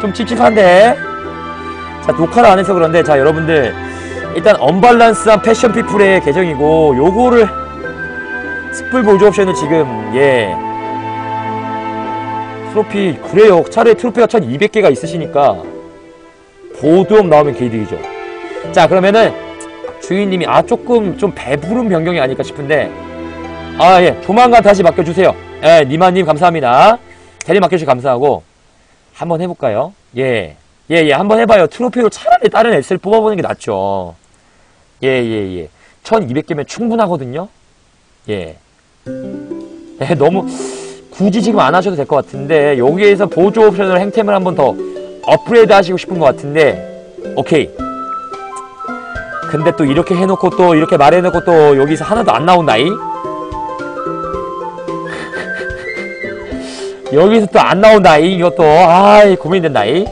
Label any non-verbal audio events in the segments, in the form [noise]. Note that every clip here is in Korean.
좀 찝찝한데. 자 녹화를 안 해서 그런데 자 여러분들. 일단 언밸런스한 패션 피플의 계정이고 요거를 스플 보조 옵션은 지금 예. 트로피 그래요. 차라리 트로피가 1200개가 있으시니까 보드업 나오면 개이득이죠. 자 그러면은 주인님이 아 조금 좀 배부른 변경이 아닐까 싶은데. 아 예. 조만간 다시 맡겨주세요. 예 니마님 감사합니다. 대리 맡겨주셔서 감사하고 한번 해볼까요 예 예, 예, 한번 해봐요. 트로피로 차라리 다른 S를 뽑아보는 게 낫죠. 예, 예, 예. 1200개면 충분하거든요? 예. 예, 너무, 굳이 지금 안 하셔도 될 것 같은데, 여기에서 보조 옵션을 행템을 한번 더 업그레이드 하시고 싶은 것 같은데, 오케이. 근데 또 이렇게 해놓고 또 이렇게 말해놓고 또 여기서 하나도 안 나온다이? 여기서 또 안 나온다 이? 이것도, 아이, 고민된다 이?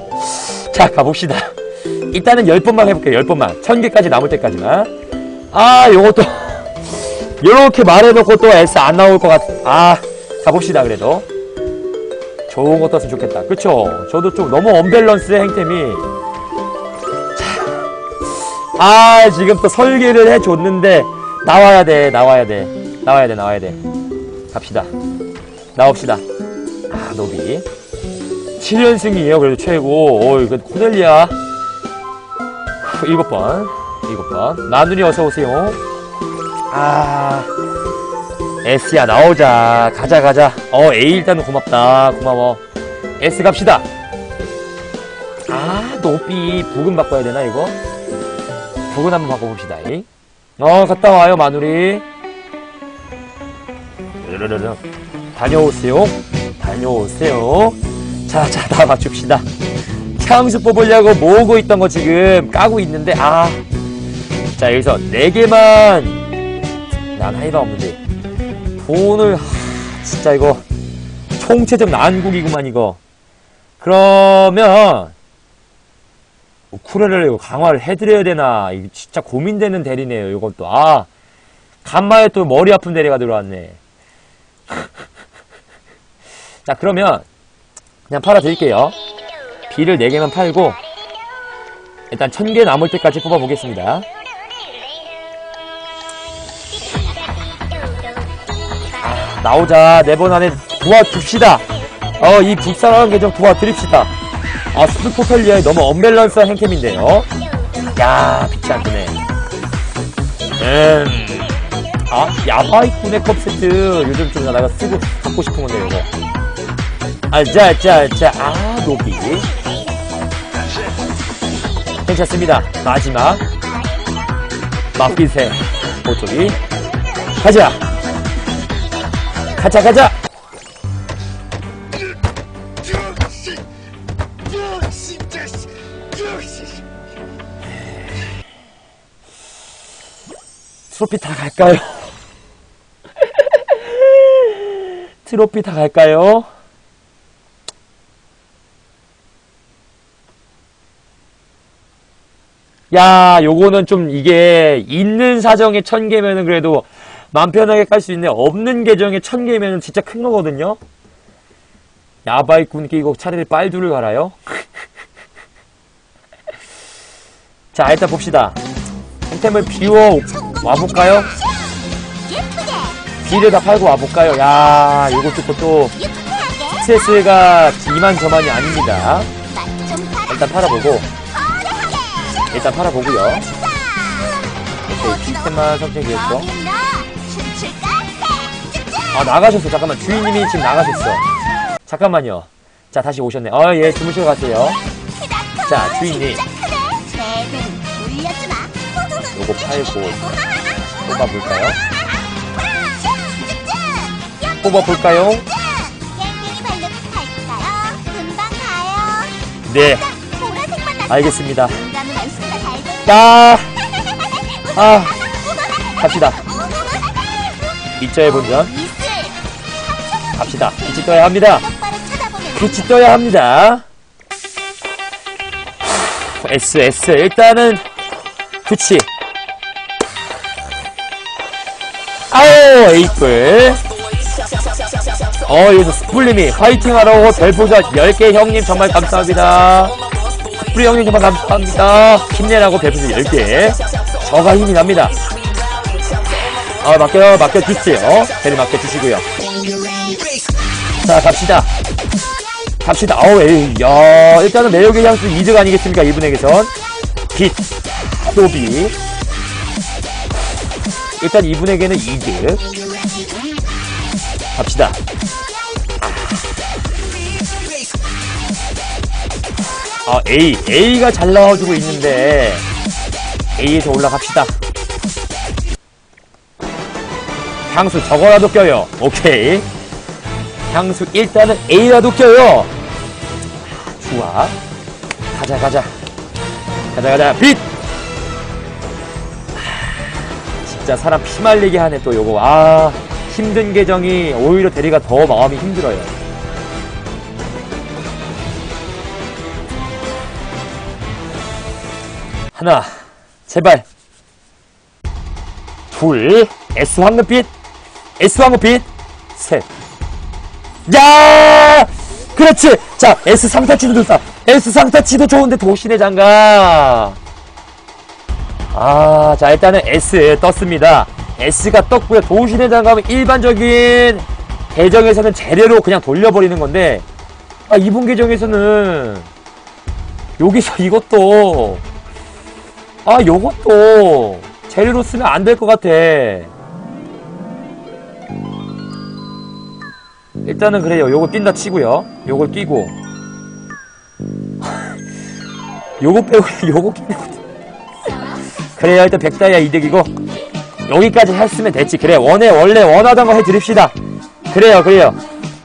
자, 가봅시다. 일단은 10번만 해볼게요, 10번만. 1000개까지 남을 때까지만. 아, 요것도, 요렇게 말해놓고 또 S 안 나올 것 같, 아, 가봅시다, 그래도. 좋은 거 떴으면 좋겠다. 그쵸? 저도 좀 너무 언밸런스의 행템이. 자, 아, 지금 또 설계를 해줬는데, 나와야 돼, 나와야 돼. 나와야 돼, 나와야 돼. 갑시다. 나옵시다. 아, 노비. 7연승이에요. 그래도 최고. 어, 이거 코넬리아. 7번. 7번. 나누니 어서오세요. 아. S야, 나오자. 가자, 가자. 어, A 일단은 고맙다. 고마워. S 갑시다. 아, 노비. 부근 바꿔야 되나, 이거? 부근 한번 바꿔봅시다. 이. 어, 갔다 와요, 마누리. 다녀오세요. 다녀오세요. 자, 자, 다 맞춥시다. 향수 뽑으려고 모으고 있던 거 지금 까고 있는데, 아. 자, 여기서 4개만. 난 하이바 없는데. 돈을, 하, 진짜 이거. 총체적 난국이구만, 이거. 그러면, 우쿠레레를 이거 강화를 해드려야 되나. 이거 진짜 고민되는 대리네요, 또. 아. 간만에 또 머리 아픈 대리가 들어왔네. [laughs] 자, 그러면, 그냥 팔아드릴게요. B를 4개만 팔고 일단 1000개 남을 때까지 뽑아보겠습니다. 나오자 4번 안에 도와줍시다. 어, 이 북사랑한 계정 도와드립시다. 아, 스포텔리아의 너무 언밸런스한 행템인데요. 야, 빛이 안 뜨네. 음. 아, 야바이꾼의 컵 세트 요즘 좀 내가 쓰고 갖고 싶은 건데, 이거. 아, 자, 자, 자, 아, 노비. 괜찮습니다. 마지막. 막빛의 보조기. 가자! 가자, 가자! 트로피 다 갈까요? [laughs] 트로피 다 갈까요? 야, 요거는 좀 이게 있는 사정에 천 개면은 그래도 맘 편하게 깔 수 있는데 없는 계정에 천 개면은 진짜 큰 거거든요. 야바이꾼 끼고 차라리 빨두를 갈아요. [laughs] 자, 일단 봅시다. 템템을 비워 와볼까요? B를 다 팔고 와볼까요? 야, 요거 듣고 또 스트레스가 이만저만이 아닙니다. 일단 팔아보고 일단 팔아보고요. 오케이, 시스템만 선택했어. 아, 나가셨어. 잠깐만. 주인님이 지금 나가셨어. 잠깐만요. 자, 다시 오셨네. 아, 예, 주무시러 가세요. 자, 주인님. 요거 팔고 뽑아볼까요? 뽑아볼까요? 네, 알겠습니다. 야, 아, 갑시다. 이자의 본전 갑시다. 빛이 떠야 합니다. 빛이 떠야 합니다. S S 일단은 그치. 아우 에이플 어, 여기서 스플님이 화이팅 하라고 별보자 10개 형님 정말 감사합니다. 스플리 형님 정말 감사합니다. 힘내라고 별보자 10개. 저가 힘이 납니다. 아, 맡겨, 맡겨주세요. 대리 맡겨주시고요. 자, 갑시다. 갑시다. 어우, 에이, 야, 일단은 매력의 향수 2등 아니겠습니까? 이분에게선. 빛, 소비. 일단 이분에게는 2등. 갑시다. 아, A. A가 잘 나와주고 있는데, A에서 올라갑시다. 향수 저거라도 껴요. 오케이. 향수 일단은 A라도 껴요. 아, 좋아. 가자, 가자. 가자, 가자. 빛! 아, 진짜 사람 피 말리게 하네, 또 요거. 아, 힘든 계정이 오히려 대리가 더 마음이 힘들어요. 하나, 제발. 둘, S 황금빛, S 황금빛, 셋. 야! 그렇지! 자, S 상타치도 좋다. S 상타치도 좋은데 도시내 장가. 아, 자, 일단은 S 떴습니다. S가 떴고요. 도시내 장갑은 일반적인 계정에서는 재료로 그냥 돌려버리는 건데, 아, 이분 계정에서는 여기서 이것도, 아, 요것도 재료로 쓰면 안 될 것 같아. 일단은 그래요. 요거 뛴다 치고요. 요걸 끼고. [laughs] 요거 빼고, [laughs] 요거 끼고. 그래요. 일단 백다이아 이득이고. 여기까지 했으면 됐지. 그래. 원해, 원래 원하던 거 해드립시다. 그래요, 그래요.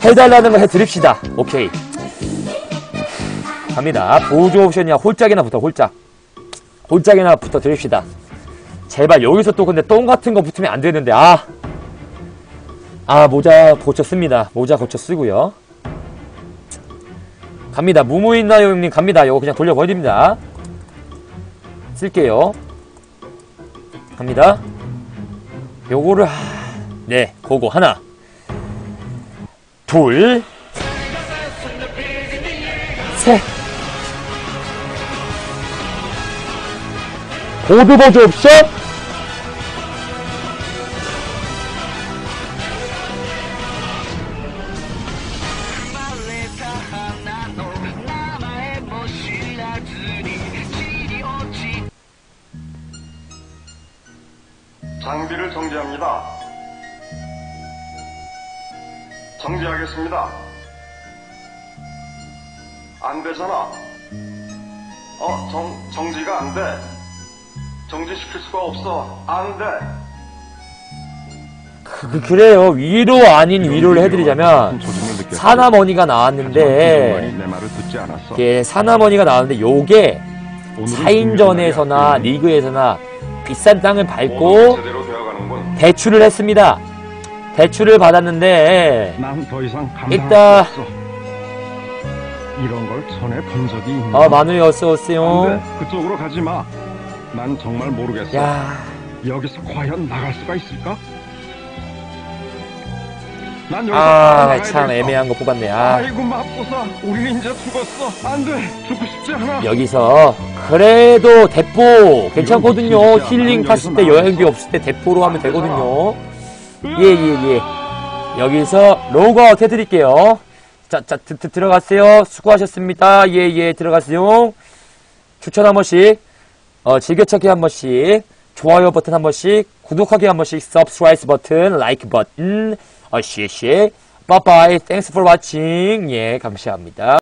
해달라는 거 해드립시다. 오케이. 갑니다. 보조 옵션이야. 홀짝이나 붙어, 홀짝. 홀짝이나 붙어 드립시다. 제발 여기서 또 근데 똥 같은 거 붙으면 안 되는데, 아. 아, 모자 고쳐 씁니다. 모자 고쳐 쓰고요. 갑니다. 무무있나요, 형님? 갑니다. 이거 그냥 돌려버립니다. 쓸게요. 갑니다. 요거를, 하... 네, 그거 하나. 둘. 셋. 고드 버즈 옵션? 장비를 정지합니다. 정지하겠습니다. 안 되잖아. 어, 정, 정지가 안 돼. 정지시킬 수가 없어. 안 돼. 그, 그래요. 위로 아닌 위로를 해드리자면, 사나머니가 나왔는데, 내 말을 듣지 않았어. 이게 사나머니가 나왔는데, 요게 차인전에서나 리그에서나 비싼 땅을 밟고. 대출을 했습니다. 대출을 받았는데, 난더 이상 감당할 일단- 수 없어. 이런 걸 전에 본 적이 있나? 어, 마누이 어서 오세요. 안 돼. 그쪽으로 가지 마. 난 정말 모르겠어. 야 여기서 과연 나갈 수가 있을까? 난 여기서 아, 참. 애매한 거 뽑았네. 아, 아이고 맙소사 우리는 이제 죽었어 안 돼 죽고 싶지 않아 여기서, 그래도 대포 괜찮거든요. 힐링 탔을 때 여행비. 없을 때 대포로 하면 되거든요. 예, 예, 예. 여기서 로그아웃 해드릴게요. 자, 자, 드, 드, 들어가세요. 수고하셨습니다. 예, 예, 들어가세요. 추천 한 번씩, 어, 즐겨찾기 한 번씩, 좋아요 버튼 한 번씩, 구독하기 한 번씩, subscribe 버튼, like 버튼, 어, 시시. 빠빠이. Thanks for watching. 예, 감사합니다.